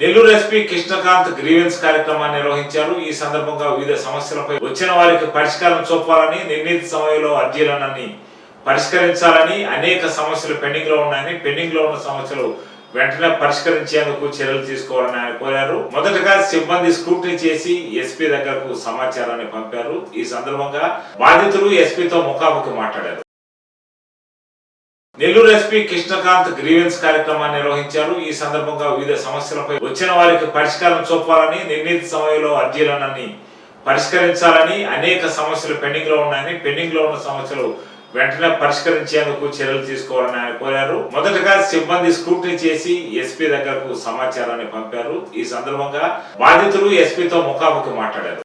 Nellore SP Krishnakanth grievance కార్యక్రమాన్ని నిర్వహించారు. ఈ సందర్భంగా వివిధ సమస్యలపై వచ్చిన వారికి పరిష్కారం చూపాలని నిర్ణీత సమయంలో అర్జీలనని పరిష్కరించాలని అనేక సమస్యలు పెండింగ్లో ఉన్నాయని పెండింగ్లో ఉన్న సమస్యలు వెంటనే పరిష్కరించేందుకు చర్యలు తీసుకోవాలని ఆయన కోరారు. మొదటగా సిబ్బంది స్క్రూటినీ చేసి ఎస్పీ దగ్గరకు సమాచారాన్ని పంపారు. ఈ సందర్భంగా బాధితులు ఎస్పీతో ముఖాముఖి మాట్లాడారు. నెల్లూరు ఎస్పీ కృష్ణకాంత్ గ్రీవెన్స్ కార్యక్రమాన్ని నిర్వహించారు. ఈ సందర్భంగా వివిధ సమస్యలపై వచ్చిన వారికి పరిష్కారం చూపాలని నిర్ణీత సమయంలో అర్జీలనని పరిష్కరించాలని అనేక సమస్యలు పెండింగ్లో ఉన్నాయని పెండింగ్లో ఉన్న సమస్యలు వెంటనే పరిష్కరించేందుకు చర్యలు తీసుకోవాలని ఆయన కోరారు. మొదటగా సిబ్బంది స్క్రూటినీ చేసి ఎస్పీ దగ్గరకు సమాచారాన్ని పంపారు. ఈ సందర్భంగా బాధితులు ఎస్పీతో ముఖాముఖి మాట్లాడారు.